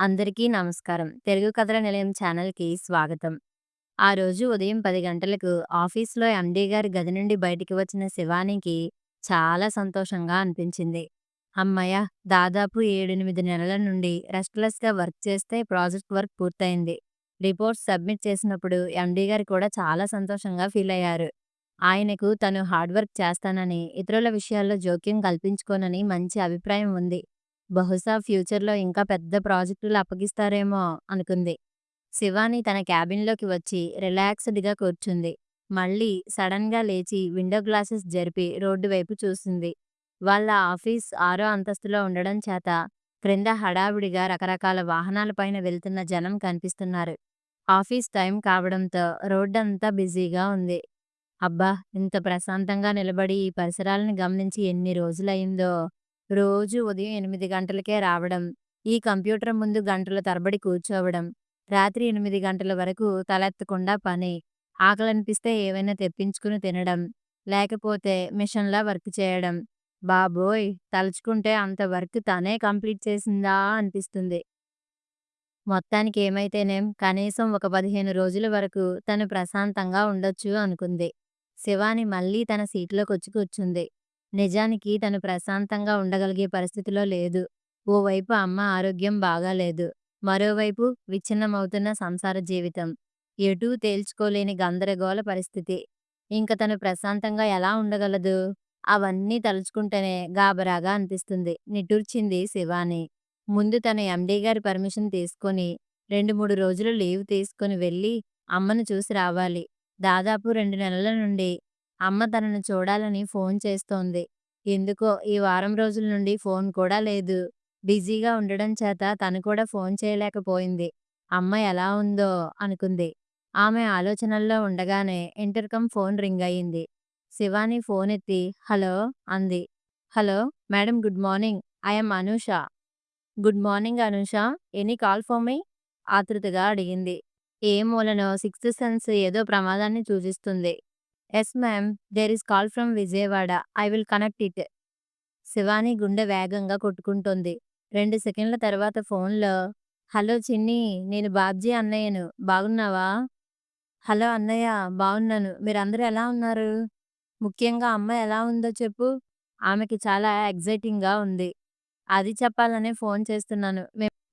అందరికీ నమస్కారం. తెలుగు కథల నిలయం ఛానల్‌కి స్వాగతం. ఆ రోజు ఉదయం పది గంటలకు ఆఫీస్‌లో ఎండీ గారి గది నుండి బయటికి వచ్చిన శివానికి చాలా సంతోషంగా అనిపించింది. అమ్మయ్య దాదాపు 7, 8 నెలల నుండి రెస్ట్‌లెస్‌గా వర్క్ చేస్తే ప్రాజెక్ట్ వర్క్ పూర్తయింది. రిపోర్ట్స్ సబ్మిట్ చేసినప్పుడు ఎండీ గారు కూడా చాలా సంతోషంగా ఫీల్ అయ్యారు ఆయనకు తను హార్డ్ వర్క్ చేస్తానని, ఇతరుల విషయాల్లో జోక్యం కల్పించుకోనని మంచి అభిప్రాయం ఉంది. బహుశా ఫ్యూచర్‌లో ఇంకా పెద్ద ప్రాజెక్టులు అప్పగిస్తారేమో అనుకుంది. శివాని తన క్యాబిన్‌లోకి వచ్చి రిలాక్స్‌డ్‌గా కూర్చుంది. మళ్ళీ సడన్గా లేచి విండో గ్లాసెస్ జరిపి రోడ్డు వైపు చూసింది. వాళ్ళ ఆఫీస్ ఆరో అంతస్తులో ఉండడం చేత క్రింద హడావిడిగా రకరకాల వాహనాల పైన వెళ్తున్న జనం కనిపిస్తున్నారు. ఆఫీస్ టైం కావడంతో రోడ్డంతా బిజీగా ఉంది. అబ్బా! ఇంత ప్రశాంతంగా నిలబడి ఈ పరిసరాలను గమనించి ఎన్ని రోజులయిందో. రోజు ఉదయం ఎనిమిది గంటలకే రావడం, ఈ కంప్యూటర్ ముందు గంటల తరబడి కూర్చోవడం, రాత్రి ఎనిమిది గంటల వరకు తలెత్తకుండా పని, ఆకలనిపిస్తే ఏవైనా తెప్పించుకుని తినడం, లేకపోతే మిషన్‌లా వర్క్ చేయడం. బాబోయ్! తలుచుకుంటే అంత వర్క్ తనే కంప్లీట్ చేసిందా అనిపిస్తుంది. మొత్తానికి ఏమైతేనేం కనీసం ఒక 15 రోజుల వరకు తను ప్రశాంతంగా ఉండొచ్చు అనుకుంది. శివాని మళ్ళీ తన సీట్లోకొచ్చి కూర్చుంది. నిజానికి తను ప్రశాంతంగా ఉండగలిగే పరిస్థితిలో లేదు. ఓవైపు అమ్మ ఆరోగ్యం బాగాలేదు. మరోవైపు విచ్ఛిన్నమవుతున్న సంసార జీవితం. ఎటూ తేల్చుకోలేని గందరగోళ పరిస్థితి. ఇంక తను ప్రశాంతంగా ఎలా ఉండగలదు? అవన్నీ తలుచుకుంటేనే గాబరాగా అనిపిస్తుంది. నిట్టూర్చింది శివాని. ముందు తను ఎండీ గారి పర్మిషన్ తీసుకొని 2, 3 రోజులు లీవ్ తీసుకొని వెళ్ళి అమ్మను చూసి రావాలి. దాదాపు రెండు నెలల నుండి అమ్మ తనను చూడాలని ఫోన్ చేస్తోంది. ఎందుకో ఈ వారం రోజుల నుండి ఫోన్ కూడా లేదు. బిజీగా ఉండడం చేత తను కూడా ఫోన్ చేయలేకపోయింది. అమ్మ ఎలా ఉందో అనుకుంది. ఆమె ఆలోచనల్లో ఉండగానే ఇంటర్కమ్ ఫోన్ రింగ్ అయింది. శివాని ఫోన్ ఎత్తి హలో అంది. Hello madam good morning. I Anusha. Good morning Anusha. Any call for me? ఆతృతగా అడిగింది. ఏ మూలనో సిక్స్త్ సెన్స్ ఏదో ప్రమాదాన్ని సూచిస్తుంది. Yes ma'am there is call from Vijayawada. I will connect it. Shivani గుండె వేగంగా కొట్టుకుంటోంది. రెండు సెకండ్ల తర్వాత ఫోన్లో హలో చిన్ని నేను బాబ్జీ అన్నయ్యను. బాగున్నావా? హలో అన్నయ్య బాగున్నాను మీరందరూ ఎలా ఉన్నారు? ముఖ్యంగా అమ్మ ఎలా ఉందో చెప్పు. ఆమెకి చాలా ఎగ్జైటింగ్‌గా ఉంది. అది చెప్పాలనే ఫోన్ చేస్తున్నాను.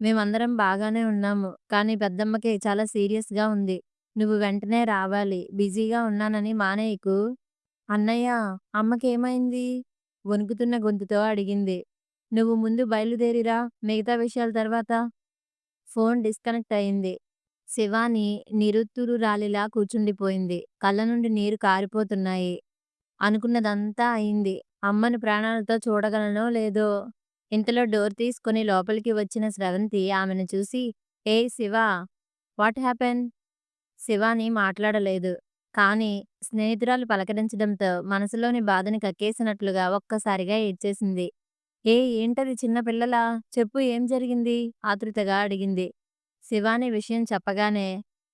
మేమందరం బాగానే ఉన్నాము. కానీ పెద్దమ్మకి చాలా సీరియస్‌గా ఉంది. నువ్వు వెంటనే రావాలి. బిజీగా ఉన్నానని మానేయకు. అన్నయ్య అమ్మకేమైంది? వణుకుతున్న గొంతుతో అడిగింది. నువ్వు ముందు బయలుదేరిరా మిగతా విషయాల తర్వాత. ఫోన్ డిస్కనెక్ట్ అయింది. శివాని నిరుత్తరురాలిలా కూర్చుండిపోయింది. కళ్ళ నుండి నీరు కారిపోతున్నాయి. అనుకున్నదంతా అయింది. అమ్మను ప్రాణాలతో చూడగలనో లేదో. ఇంతలో డోర్ తీసుకొని లోపలికి వచ్చిన స్రవంతి ఆమెను చూసి ఏ శివ! What happen? శివాని మాట్లాడలేదు. కానీ స్నేహితురాలు పలకరించడంతో మనసులోని బాధని కక్కేసినట్లుగా ఒక్కసారిగా ఏడ్చేసింది. ఏ ఏంటది చిన్నపిల్లలా చెప్పు ఏం జరిగింది? ఆతృతగా అడిగింది. శివాని విషయం చెప్పగానే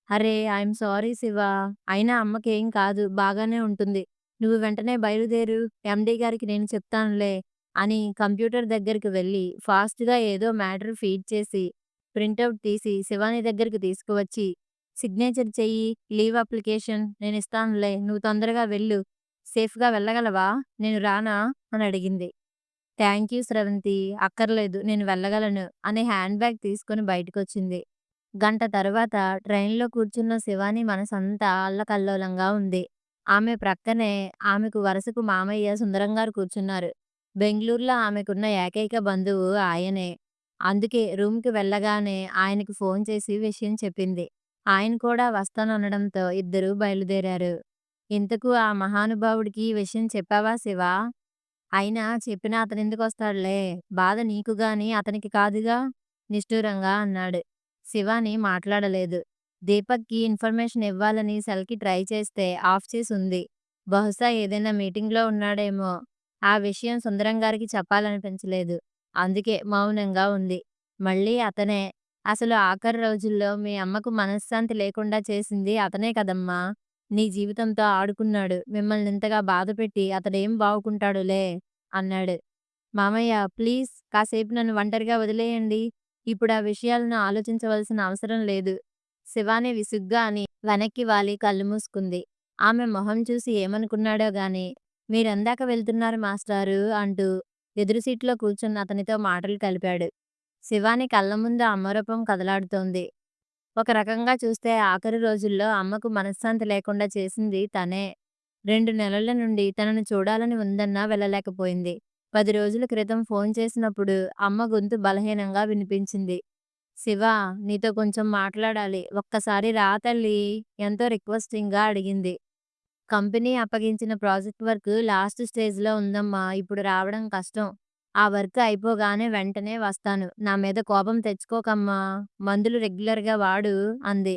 అరే ఐఎమ్ సారీ శివ. అయినా అమ్మకేం కాదు బాగానే ఉంటుంది. నువ్వు వెంటనే బయలుదేరు. ఎండీ గారికి నేను చెప్తానులే అని కంప్యూటర్ దగ్గరికి వెళ్ళి ఫాస్ట్‌గా ఏదో మ్యాటర్ ఫీడ్ చేసి ప్రింటౌట్ తీసి శివాని దగ్గరికి తీసుకువచ్చి సిగ్నేచర్ చెయ్యి. లీవ్ అప్లికేషన్ నేను ఇస్తానులే నువ్వు తొందరగా వెళ్ళు. సేఫ్‌గా వెళ్ళగలవా? నేను రానా? అని అడిగింది. Thank you Sravanthi. అక్కర్లేదు నేను వెళ్ళగలను అనే హ్యాండ్ బ్యాగ్ తీసుకొని బయటకొచ్చింది. గంట తర్వాత ట్రైన్‌లో కూర్చున్న శివాని మనసంతా అల్లకల్లోలంగా ఉంది. ఆమె ప్రక్కనే ఆమెకు వరుసకు మామయ్య సుందరంగారు కూర్చున్నారు. బెంగుళూరులో ఆమెకున్న ఏకైక బంధువు ఆయనే. అందుకే రూమ్‌కి వెళ్ళగానే ఆయనకు ఫోన్ చేసి విషయం చెప్పింది. ఆయన కూడా వస్తాననడంతో ఇద్దరూ బయలుదేరారు. ఇంతకూ ఆ మహానుభావుడికి ఈ విషయం చెప్పావా శివా? అయినా చెప్పినా అతనెందుకొస్తాడులే. బాధ నీకు గాని అతనికి కాదుగా? నిష్ఠూరంగా అన్నాడు. శివాని మాట్లాడలేదు. దీపక్‌కి ఇన్ఫర్మేషన్ ఇవ్వాలని సెల్‌కి ట్రై చేస్తే ఆఫ్ చేసి ఉంది బహుశా ఏదైనా మీటింగ్‌లో ఉన్నాడేమో. ఆ విషయం సుందరంగారికి చెప్పాలనిపించలేదు. అందుకే మౌనంగా ఉంది. మళ్ళీ అతనే అసలు ఆఖరి రోజుల్లో మీ అమ్మకు మనశ్శాంతి లేకుండా చేసింది అతనే కదమ్మా! నీ జీవితంతో ఆడుకున్నాడు. మిమ్మల్నింతగా బాధపెట్టి అతడేం బావుకుంటాడులే అన్నాడు. మామయ్య ప్లీజ్ కాసేపు నన్ను ఒంటరిగా వదిలేయండి. ఇప్పుడు ఆ విషయాలను ఆలోచించవలసిన అవసరం లేదు. శివాని విసుగ్గా అని వెనక్కి వాలి కళ్ళు మూసుకుంది. ఆమె మొహం చూసి ఏమనుకున్నాడో గాని, మీరందాక వెళ్తున్నారు మాస్టారు అంటూ ఎదురు సీట్లో కూర్చున్న అతనితో మాటలు కలిపాడు. శివాని కళ్ళ ముందు అమ్మరూపం కదలాడుతోంది. ఒక రకంగా చూస్తే ఆఖరి రోజుల్లో అమ్మకు మనశ్శాంతి లేకుండా చేసింది తనే. రెండు నెలల నుండి తనను చూడాలని ఉందన్నా వెళ్ళలేకపోయింది. పది రోజుల క్రితం ఫోన్ చేసినప్పుడు అమ్మ గొంతు బలహీనంగా వినిపించింది. శివ నీతో కొంచెం మాట్లాడాలి. ఒక్కసారి రా తల్లి ఎంతో రిక్వెస్టింగ్‌గా అడిగింది. కంపెనీ అప్పగించిన ప్రాజెక్ట్ వర్క్ లాస్ట్ స్టేజ్‌లో ఉందమ్మా! ఇప్పుడు రావడం కష్టం. ఆ వర్క్ అయిపోగానే వెంటనే వస్తాను. నా మీద కోపం తెచ్చుకోకమ్మా! మందులు రెగ్యులర్‌గా వాడు అంది.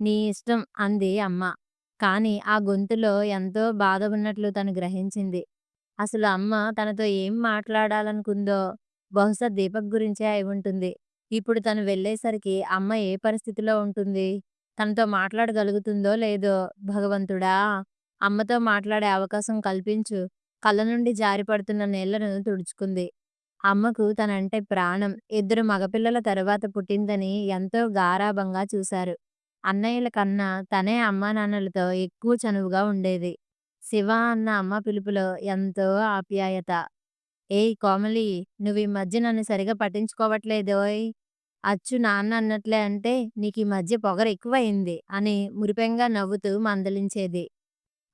నీ ఇష్టం అంది అమ్మ. కానీ ఆ గొంతులో ఎంతో బాధ ఉన్నట్లు తను గ్రహించింది. అసలు అమ్మ తనతో ఏం మాట్లాడాలనుకుందో బహుశా దీపక్ గురించే అయ్యుంటుంది. ఇప్పుడు తను వెళ్ళేసరికి అమ్మ ఏ పరిస్థితిలో ఉంటుంది? తనతో మాట్లాడగలుగుతుందో లేదో? భగవంతుడా! అమ్మతో మాట్లాడే అవకాశం కల్పించు. కళ్ళ నుండి జారిపడుతున్న నీళ్ళను తుడుచుకుంది. అమ్మకు తనంటే ప్రాణం. ఇద్దరు మగపిల్లల తరువాత పుట్టిందని ఎంతో గారాబంగా చూశారు. అన్నయ్యల కన్నా తనే అమ్మానాన్నలతో ఎక్కువ చనువుగా ఉండేది. శివ అన్న అమ్మ పిలుపులో ఎంతో ఆప్యాయత. ఏయ్ కోమలి! నువ్వీ మధ్య నన్ను సరిగా పట్టించుకోవట్లేదోయ్! అచ్చు నాన్న అన్నట్లే అంటే నీకీ మధ్య పొగరు ఎక్కువయింది అని మురిపెంగా నవ్వుతూ మందలించేది.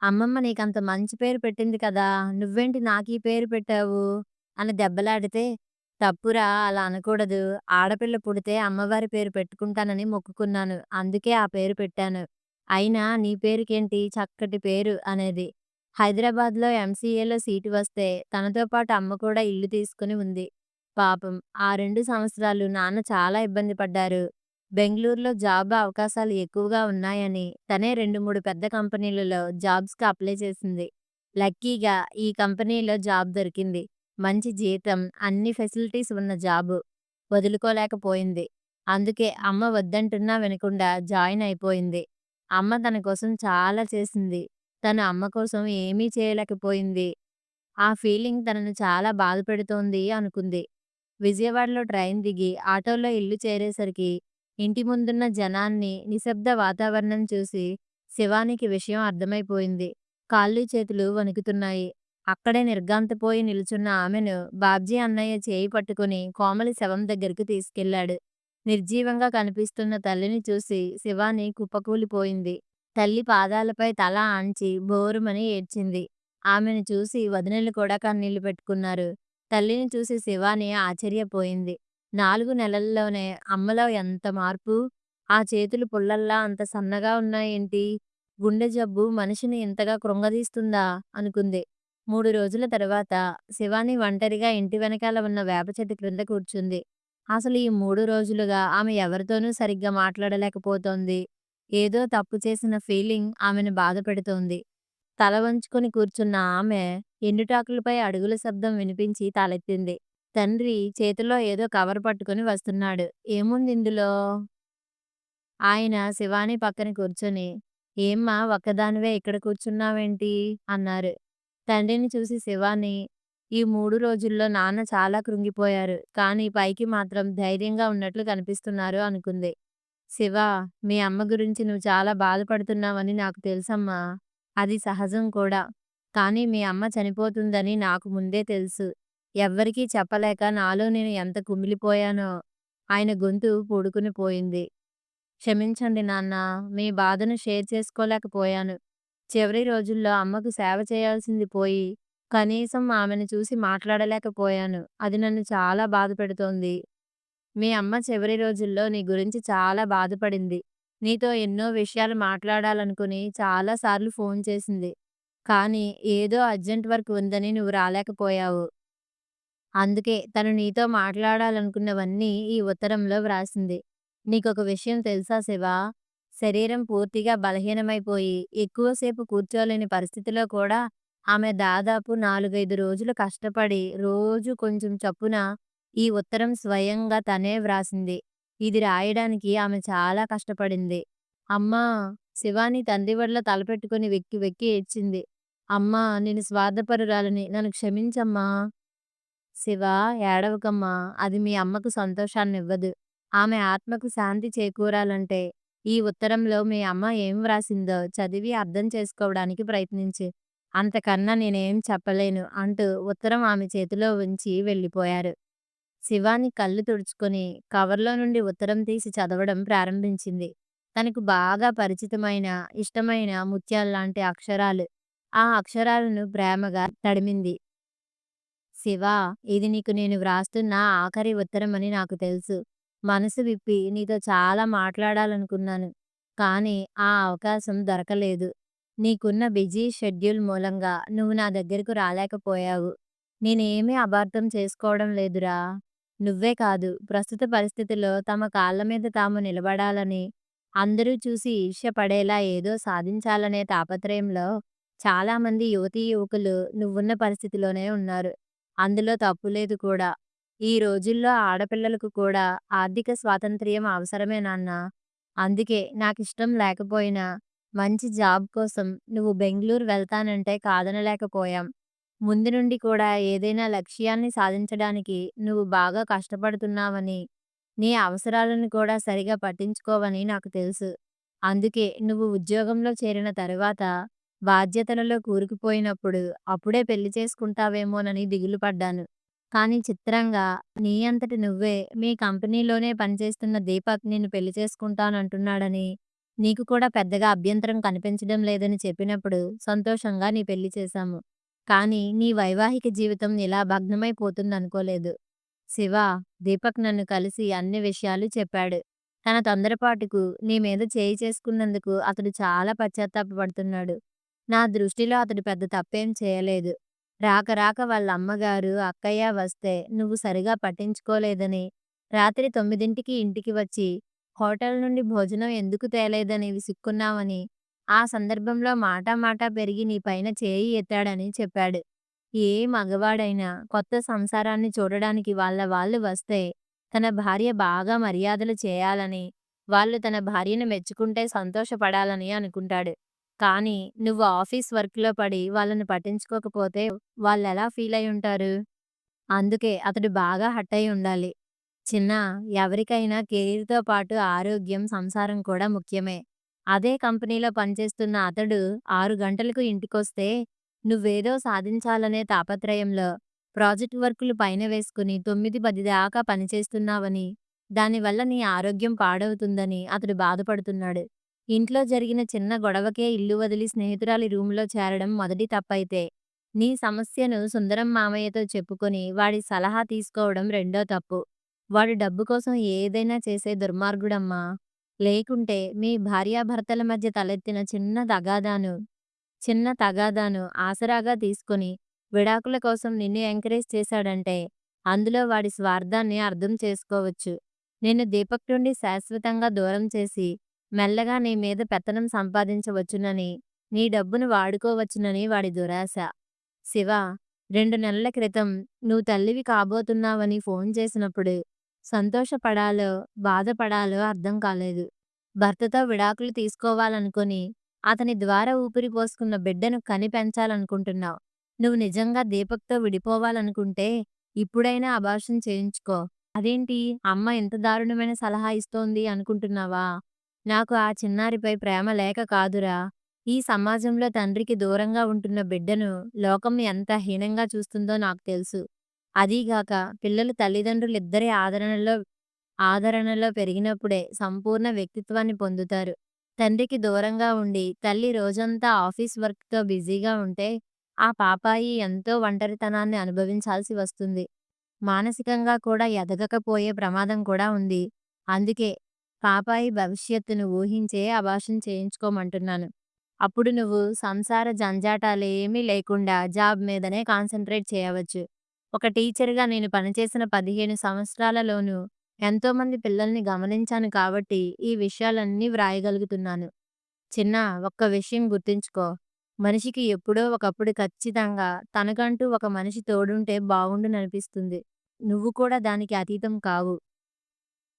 అమ్మమ్మ నీకంత మంచి పేరు పెట్టింది కదా! నువ్వేంటి నాకీ పేరు పెట్టావు? అని దెబ్బలాడితే, తప్పురా అలా అనకూడదు. ఆడపిల్ల పుడితే అమ్మవారి పేరు పెట్టుకుంటానని మొక్కుకున్నాను. అందుకే ఆ పేరు పెట్టాను. అయినా నీ పేరుకేంటి చక్కటి పేరు అనేది. హైదరాబాద్‌లో ఎంసీఏలో సీటు వస్తే తనతో పాటు అమ్మ కూడా ఇల్లు తీసుకుని ఉంది. పాపం ఆ రెండు సంవత్సరాలు నాన్న చాలా ఇబ్బంది పడ్డారు. బెంగళూరులో జాబ్ అవకాశాలు ఎక్కువగా ఉన్నాయని తనే రెండు మూడు పెద్ద కంపెనీలలో జాబ్స్‌కి అప్లై చేసింది. లక్కీగా ఈ కంపెనీలో జాబ్ దొరికింది. మంచి జీతం, అన్ని ఫెసిలిటీస్ ఉన్న జాబు. వదులుకోలేకపోయింది. అందుకే అమ్మ వద్దంటున్నా వినకుండా జాయిన్ అయిపోయింది. అమ్మ తన కోసం చాలా చేసింది. తను అమ్మ కోసం ఏమీ చేయలేకపోయింది. ఆ ఫీలింగ్ తనను చాలా బాధపెడుతోంది అనుకుంది. విజయవాడలో ట్రైన్ దిగి ఆటోలో ఇల్లు చేరేసరికి ఇంటి ముందున్న జనాన్ని, నిశ్శబ్ద వాతావరణం చూసి శివానికి విషయం అర్థమైపోయింది. కాళ్ళు చేతులు వణుకుతున్నాయి. అక్కడే నిర్ఘాంతపోయి నిల్చున్న ఆమెను బాబ్జీ అన్నయ్య చేయి పట్టుకుని కోమలి శవం దగ్గరకు తీసుకెళ్ళాడు. నిర్జీవంగా కనిపిస్తున్న తల్లిని చూసి శివాని కుప్పకూలిపోయింది. తల్లి పాదాలపై తల ఆన్చి బోరుమని ఏడ్చింది. ఆమెను చూసి వదినలు కూడా కన్నీళ్ళు పెట్టుకున్నారు. తల్లిని చూసి శివాని ఆశ్చర్యపోయింది. నాలుగు నెలల్లోనే అమ్మలో ఎంత మార్పు! ఆ చేతులు పుల్లల్లా అంత సన్నగా ఉన్నాయేంటి? గుండె జబ్బు మనిషిని ఇంతగా కృంగదీస్తుందా? అనుకుంది. మూడు రోజుల తర్వాత శివాని ఒంటరిగా ఇంటి వెనకాల ఉన్న వేప చెట్టు క్రింద కూర్చుంది. అసలు ఈ మూడు రోజులుగా ఆమె ఎవరితోనూ సరిగ్గా మాట్లాడలేకపోతోంది. ఏదో తప్పు చేసిన ఫీలింగ్ ఆమెను బాధపెడుతోంది. తల వంచుకొని కూర్చున్న ఆమె ఎండుటాకులపై అడుగుల శబ్దం వినిపించి తలెత్తింది. తండ్రి చేతిలో ఏదో కవర్ పట్టుకుని వస్తున్నాడు. ఏముంది ఇందులో ఆయన శివాని పక్కన కూర్చొని, ఏమ్మా ఒక్కదానివే ఇక్కడ కూర్చున్నావేంటి? అన్నారు. తండ్రిని చూసి శివాని, ఈ మూడు రోజుల్లో నాన్న చాలా కృంగిపోయారు. కానీ పైకి మాత్రం ధైర్యంగా ఉన్నట్లు కనిపిస్తున్నారు అనుకుంది. శివ మీ అమ్మ గురించి నువ్వు చాలా బాధపడుతున్నావని నాకు తెలుసమ్మా! అది సహజం కూడా. కానీ మీ అమ్మ చనిపోతుందని నాకు ముందే తెలుసు. ఎవ్వరికీ చెప్పలేక నాలో నేను ఎంత కుమిలిపోయానో! ఆయన గొంతు పూడుకుని పోయింది. క్షమించండి నాన్నా! మీ బాధను షేర్ చేసుకోలేకపోయాను. చివరి రోజుల్లో అమ్మకు సేవ చేయాల్సింది పోయి, కనీసం ఆమెను చూసి మాట్లాడలేకపోయాను. అది నన్ను చాలా బాధపెడుతోంది. మీ అమ్మ చివరి రోజుల్లో నీ గురించి చాలా బాధపడింది. నీతో ఎన్నో విషయాలు మాట్లాడాలనుకుని చాలా సార్లు ఫోన్ చేసింది. కానీ ఏదో అర్జెంట్ వర్క్ ఉందని నువ్వు రాలేకపోయావు. అందుకే తను నీతో మాట్లాడాలనుకున్నవన్నీ ఈ ఉత్తరంలో వ్రాసింది. నీకొక విషయం తెలుసా శివా? శరీరం పూర్తిగా బలహీనమైపోయి ఎక్కువసేపు కూర్చోలేని పరిస్థితిలో కూడా ఆమె దాదాపు నాలుగైదు రోజులు కష్టపడి రోజూ కొంచెం చప్పున ఈ ఉత్తరం స్వయంగా తనే వ్రాసింది. ఇది రాయడానికి ఆమె చాలా కష్టపడింది. అమ్మా! శివాని తండ్రి ఒడిలో తలపెట్టుకుని వెక్కి వెక్కి ఏడ్చింది. అమ్మా! నేను స్వార్థపరురాలిని. నన్ను క్షమించమ్మా! శివ ఏడవకమ్మా! అది మీ అమ్మకు సంతోషాన్నివ్వదు. ఆమె ఆత్మకు శాంతి చేకూరాలంటే ఈ ఉత్తరంలో మీ అమ్మ ఏం వ్రాసిందో చదివి అర్థం చేసుకోవడానికి ప్రయత్నించు. అంతకన్నా నేనేం చెప్పలేను అంటూ ఉత్తరం ఆమె చేతిలో ఉంచి వెళ్ళిపోయారు. శివాని కళ్ళు తుడుచుకొని కవర్లో నుండి ఉత్తరం తీసి చదవడం ప్రారంభించింది. తనకు బాగా పరిచితమైన, ఇష్టమైన ముత్యాల్లాంటి అక్షరాలు. ఆ అక్షరాలను ప్రేమగా తడిమింది. శివా! ఇది నీకు నేను వ్రాస్తున్న ఆఖరి ఉత్తరమని నాకు తెలుసు. మనసు విప్పి నీతో చాలా మాట్లాడాలనుకున్నాను. కానీ ఆ అవకాశం దొరకలేదు. నీకున్న బిజీ షెడ్యూల్ మూలంగా నువ్వు నా దగ్గరకు రాలేకపోయావు. నేనేమీ అబార్థం చేసుకోవడం లేదురా! నువ్వే కాదు ప్రస్తుత పరిస్థితిలో తమ కాళ్ళ మీద తాము నిలబడాలని, అందరూ చూసి ఈర్ష్యపడేలా ఏదో సాధించాలనే తాపత్రయంలో చాలామంది యువతీ యువకులు నువ్వున్న పరిస్థితిలోనే ఉన్నారు. అందులో తప్పులేదు కూడా. ఈ రోజుల్లో ఆడపిల్లలకు కూడా ఆర్థిక స్వాతంత్ర్యం అవసరమే నాన్నా! అందుకే నాకిష్టం లేకపోయినా మంచి జాబ్ కోసం నువ్వు బెంగుళూరు వెళ్తానంటే కాదనలేకపోయాం. ముందు నుండి కూడా ఏదైనా లక్ష్యాన్ని సాధించడానికి నువ్వు బాగా కష్టపడుతున్నావని, నీ అవసరాలను కూడా సరిగా పట్టించుకోవని నాకు తెలుసు. అందుకే నువ్వు ఉద్యోగంలో చేరిన తరువాత బాధ్యతలలో కూరుకుపోయినప్పుడు అప్పుడే పెళ్ళి చేసుకుంటావేమోనని దిగులు పడ్డాను. కానీ చిత్రంగా నీ అంతట నువ్వే మీ కంపెనీలోనే పనిచేస్తున్న దీపక్ నిన్ను పెళ్ళి చేసుకుంటానంటున్నాడని, నీకు కూడా పెద్దగా అభ్యంతరం కనిపించడం లేదని చెప్పినప్పుడు సంతోషంగా నీ పెళ్ళి చేశాము. కానీ నీ వైవాహిక జీవితం ఇలా భగ్నమైపోతుందనుకోలేదు. శివ, దీపక్ నన్ను కలిసి అన్ని విషయాలు చెప్పాడు. తన తొందరపాటుకు నీ మీద చేయి చేసుకున్నందుకు అతడు చాలా పశ్చాత్తాపపడుతున్నాడు. నా దృష్టిలో అతడు పెద్ద తప్పేం చేయలేదు. రాక రాక వాళ్ళ అమ్మగారు, అక్కయ్య వస్తే నువ్వు సరిగా పట్టించుకోలేదని, రాత్రి తొమ్మిదింటికి ఇంటికి వచ్చి హోటల్ నుండి భోజనం ఎందుకు తేలేదని విసుక్కున్నావని, ఆ సందర్భంలో మాటా మాటా పెరిగి నీ పైన చేయి ఎత్తాడని చెప్పాడు. ఏ మగవాడైనా కొత్త సంసారాన్ని చూడడానికి వాళ్ళ వాళ్ళు వస్తే తన భార్య బాగా మర్యాదలు చేయాలని, వాళ్ళు తన భార్యను మెచ్చుకుంటే సంతోషపడాలని అనుకుంటాడు. కానీ నువ్వు ఆఫీస్ వర్క్‌లో పడి వాళ్ళని పట్టించుకోకపోతే వాళ్ళు ఎలా ఫీల్ అయి ఉంటారు అందుకే అతడు బాగా హర్టయి ఉండాలి. చిన్న ఎవరికైనా కెరీర్‌తో పాటు ఆరోగ్యం, సంసారం కూడా ముఖ్యమే. అదే కంపెనీలో పనిచేస్తున్న అతడు ఆరు గంటలకు ఇంటికొస్తే నువ్వేదో సాధించాలనే తాపత్రయంలో ప్రాజెక్ట్ వర్కులు పైన వేసుకుని తొమ్మిది, పది దాకా పనిచేస్తున్నావని, దానివల్ల నీ ఆరోగ్యం పాడవుతుందని అతడు బాధపడుతున్నాడు. ఇంట్లో జరిగిన చిన్న గొడవకే ఇల్లు వదిలి స్నేహితురాలి రూంలో చేరడం మొదటి తప్పైతే, నీ సమస్యను సుందరం మామయ్యతో చెప్పుకొని వాడి సలహా తీసుకోవడం రెండో తప్పు. వాడు డబ్బు కోసం ఏదైనా చేసే దుర్మార్గుడమ్మా! లేకుంటే మీ భార్యాభర్తల మధ్య తలెత్తిన చిన్న తగాదాను చిన్న తగాదాను ఆసరాగా తీసుకొని విడాకుల కోసం నిన్ను ఎంకరేజ్ చేశాడంటే అందులో వాడి స్వార్థాన్ని అర్థం చేసుకోవచ్చు. నిన్ను దీపక్ నుండి శాశ్వతంగా దూరం చేసి మెల్లగా నీ మీద పెత్తనం సంపాదించవచ్చునని, నీ డబ్బును వాడుకోవచ్చునని వాడి దురాశ. శివ, రెండు నెలల క్రితం నువ్వు తల్లివి కాబోతున్నావని ఫోన్ చేసినప్పుడు సంతోషపడాలో, బాధపడాలో అర్థం కాలేదు. భర్తతో విడాకులు తీసుకోవాలనుకుని అతని ద్వారా ఊపిరి పోసుకున్న బిడ్డను కని పెంచాలనుకుంటున్నావు. నువ్వు నిజంగా దీపక్‌తో విడిపోవాలనుకుంటే ఇప్పుడైనా అభాషం చేయించుకో. అదేంటి అమ్మ ఇంత దారుణమైన సలహా ఇస్తోంది అనుకుంటున్నావా? నాకు ఆ చిన్నారిపై ప్రేమ లేక కాదురా! ఈ సమాజంలో తండ్రికి దూరంగా ఉంటున్న బిడ్డను లోకం ఎంత హీనంగా చూస్తుందో నాకు తెలుసు. అదీగాక పిల్లలు తల్లిదండ్రులిద్దరి ఆదరణలో ఆదరణలో పెరిగినప్పుడే సంపూర్ణ వ్యక్తిత్వాన్ని పొందుతారు. తండ్రికి దూరంగా ఉండి తల్లి రోజంతా ఆఫీస్ వర్క్‌తో బిజీగా ఉంటే ఆ పాపాయి ఎంతో ఒంటరితనాన్ని అనుభవించాల్సి వస్తుంది. మానసికంగా కూడా ఎదగకపోయే ప్రమాదం కూడా ఉంది. అందుకే పాపాయి భవిష్యత్తును ఊహించే అభాషం చేయించుకోమంటున్నాను. అప్పుడు నువ్వు సంసార జంజాటాలేమీ లేకుండా జాబ్ మీదనే కాన్సన్ట్రేట్ చేయవచ్చు. ఒక టీచర్‌గా నేను పనిచేసిన పదిహేను సంవత్సరాలలోనూ ఎంతోమంది పిల్లల్ని గమనించాను కాబట్టి ఈ విషయాలన్నీ వ్రాయగలుగుతున్నాను. చిన్న ఒక్క విషయం గుర్తుంచుకో. మనిషికి ఎప్పుడో ఒకప్పుడు ఖచ్చితంగా తనకంటూ ఒక మనిషి తోడుంటే బాగుండుననిపిస్తుంది నువ్వు కూడా దానికి అతీతం కావు.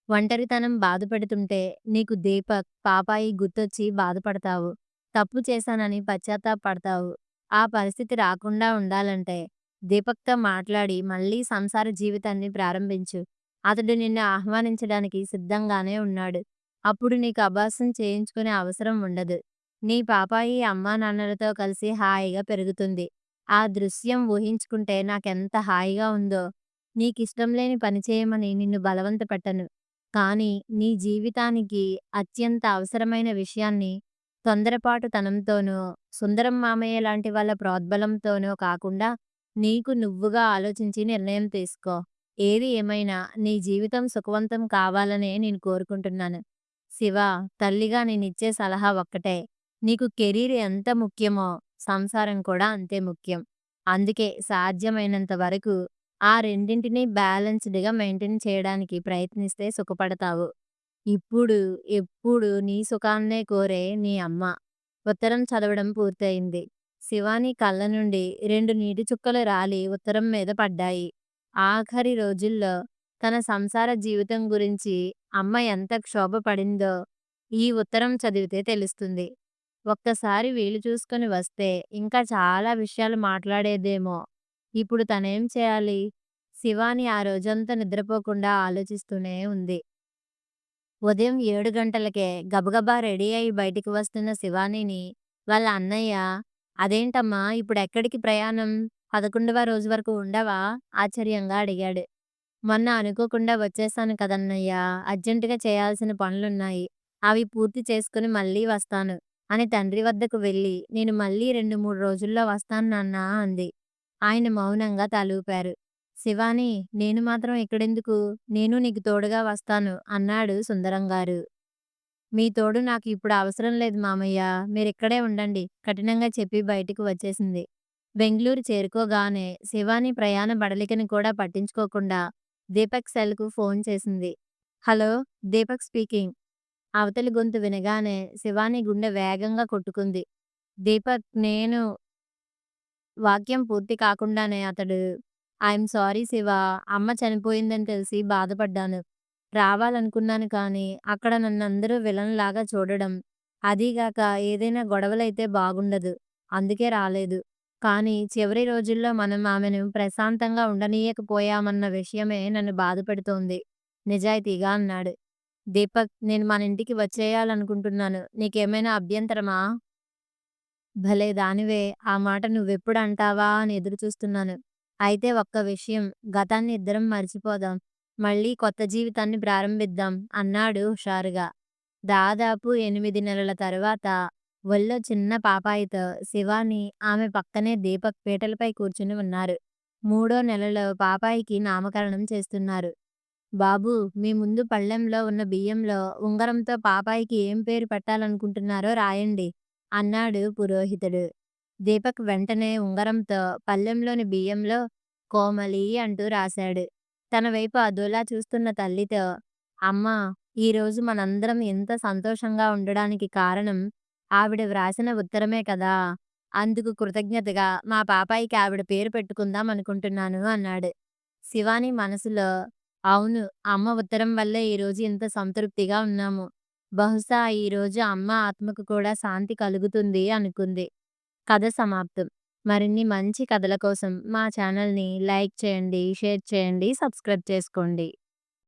ఒంటరితనం బాధపెడుతుంటే నీకు దీపక్, పాపాయి గుర్తొచ్చి బాధపడతావు. తప్పు చేశానని పశ్చాత్తాపపడతావు. ఆ పరిస్థితి రాకుండా ఉండాలంటే దీపక్‌తో మాట్లాడి మళ్ళీ సంసార జీవితాన్ని ప్రారంభించు. అతడు నిన్ను ఆహ్వానించడానికి సిద్ధంగానే ఉన్నాడు. అప్పుడు నీకు అబార్షన్ చేయించుకునే అవసరం ఉండదు. నీ పాపాయి అమ్మానాన్నలతో కలిసి హాయిగా పెరుగుతుంది. ఆ దృశ్యం ఊహించుకుంటే నాకెంత హాయిగా ఉందో. నీకిష్టం లేని పని చేయమని నిన్ను బలవంతపెట్టను. కానీ నీ జీవితానికి అత్యంత అవసరమైన విషయాన్ని తొందరపాటుతనంతోనో, సుందరం మామయ్య లాంటి వాళ్ళ ప్రోద్బలంతోనో కాకుండా నీకు నువ్వుగా ఆలోచించి నిర్ణయం తీసుకో. ఏది ఏమైనా నీ జీవితం సుఖవంతం కావాలనే నేను కోరుకుంటున్నాను. శివ, తల్లిగా నేనిచ్చే సలహా ఒక్కటే. నీకు కెరీర్ ఎంత ముఖ్యమో సంసారం కూడా అంతే ముఖ్యం. అందుకే సాధ్యమైనంత వరకు ఆ రెండింటిని బ్యాలెన్స్‌డ్‌గా మెయింటైన్ చేయడానికి ప్రయత్నిస్తే సుఖపడతావు. ఇప్పుడు, ఎప్పుడూ నీ సుఖాన్నే కోరే నీ అమ్మ. ఉత్తరం చదవడం పూర్తయింది. శివాని కళ్ళ నుండి రెండు నీటి చుక్కలు రాలి ఉత్తరం మీద పడ్డాయి. ఆఖరి రోజుల్లో తన సంసార జీవితం గురించి అమ్మ ఎంత క్షోభపడిందో ఈ ఉత్తరం చదివితే తెలుస్తుంది. ఒక్కసారి వీలు చూసుకొని వస్తే ఇంకా చాలా విషయాలు మాట్లాడేదేమో. ఇప్పుడు తనేం చేయాలి? శివాని ఆ రోజంతా నిద్రపోకుండా ఆలోచిస్తూనే ఉంది. ఉదయం ఏడు గంటలకే గబగబా రెడీ అయి బయటికి వస్తున్న శివానీని వాళ్ళ అన్నయ్య అదేంటమ్మా ఇప్పుడెక్కడికి ప్రయాణం? పదకొండవ రోజు వరకు ఉండవా? ఆశ్చర్యంగా అడిగాడు. మొన్న అనుకోకుండా వచ్చేశాను కదన్నయ్యా! అర్జెంటుగా చేయాల్సిన పనులున్నాయి. అవి పూర్తి చేసుకుని మళ్ళీ వస్తాను అని తండ్రి వద్దకు వెళ్ళి నేను మళ్ళీ రెండు మూడు రోజుల్లో వస్తాను నాన్నా అంది. ఆయన మౌనంగా తలూపారు. శివాని నేను మాత్రం ఇక్కడెందుకు? నేను నీకు తోడుగా వస్తాను అన్నాడు సుందరంగారు. మీ తోడు నాకు ఇప్పుడు అవసరం లేదు మామయ్య. మీరిక్కడే ఉండండి కఠినంగా చెప్పి బయటికి వచ్చేసింది. బెంగుళూరు చేరుకోగానే శివాని ప్రయాణ బడలికని కూడా పట్టించుకోకుండా దీపక్ సెల్‌కు ఫోన్ చేసింది. హలో! దీపక్ స్పీకింగ్. అవతలి గొంతు వినగానే శివాని గుండె వేగంగా కొట్టుకుంది. దీపక్ నేను వాక్యం పూర్తి కాకుండానే అతడు ఐఎమ్ సారీ శివ. అమ్మ చనిపోయిందని తెలిసి బాధపడ్డాను. రావాలనుకున్నాను కానీ అక్కడ నన్నందరూ విలన్‌లాగా చూడడం, అదీగాక ఏదైనా గొడవలైతే బాగుండదు. అందుకే రాలేదు. కానీ చివరి రోజుల్లో మనం ఆమెను ప్రశాంతంగా ఉండనీయకపోయామన్న విషయమే నన్ను బాధపెడుతోంది నిజాయితీగా అన్నాడు. దీపక్ నేను మన ఇంటికి వచ్చేయాలనుకుంటున్నాను. నీకేమైనా అభ్యంతరమా? భలే దానివే! ఆ మాట నువ్వెప్పుడు అంటావా అని ఎదురుచూస్తున్నాను. అయితే ఒక్క విషయం గతాన్ని ఇద్దరం మర్చిపోదాం మళ్ళీ కొత్త జీవితాన్ని ప్రారంభిద్దాం అన్నాడు హుషారుగా. దాదాపు ఎనిమిది నెలల తరువాత ఒళ్ళో చిన్న పాపాయితో శివాని ఆమె పక్కనే దీపక్ పీటలపై కూర్చుని ఉన్నారు. మూడో నెలలో పాపాయికి నామకరణం చేస్తున్నారు. బాబూ! మీ ముందు పళ్ళెంలో ఉన్న బియ్యంలో ఉంగరంతో పాపాయికి ఏం పేరు పెట్టాలనుకుంటున్నారో రాయండి అన్నాడు పురోహితుడు. దీపక్ వెంటనే ఉంగరంతో పళ్ళెంలోని బియ్యంలో కోమలి అంటూ రాశాడు. తన వైపు అదోలా చూస్తున్న తల్లితో అమ్మా! ఈరోజు మనందరం ఇంత సంతోషంగా ఉండడానికి కారణం ఆవిడ వ్రాసిన ఉత్తరమే కదా! అందుకు కృతజ్ఞతగా మా పాపాయికి ఆవిడ పేరు పెట్టుకుందాం అనుకుంటున్నాను అన్నాడు. శివాని మనసులో అవును అమ్మ ఉత్తరం వల్లే ఈరోజు ఇంత సంతృప్తిగా ఉన్నాము. బహుశా ఈరోజు అమ్మ ఆత్మకు కూడా శాంతి కలుగుతుంది అనుకుంది. కథ సమాప్తం. మరిన్ని మంచి కథల కోసం మా ఛానల్‌ని లైక్ చేయండి, షేర్ చేయండి, సబ్స్క్రైబ్ చేసుకోండి.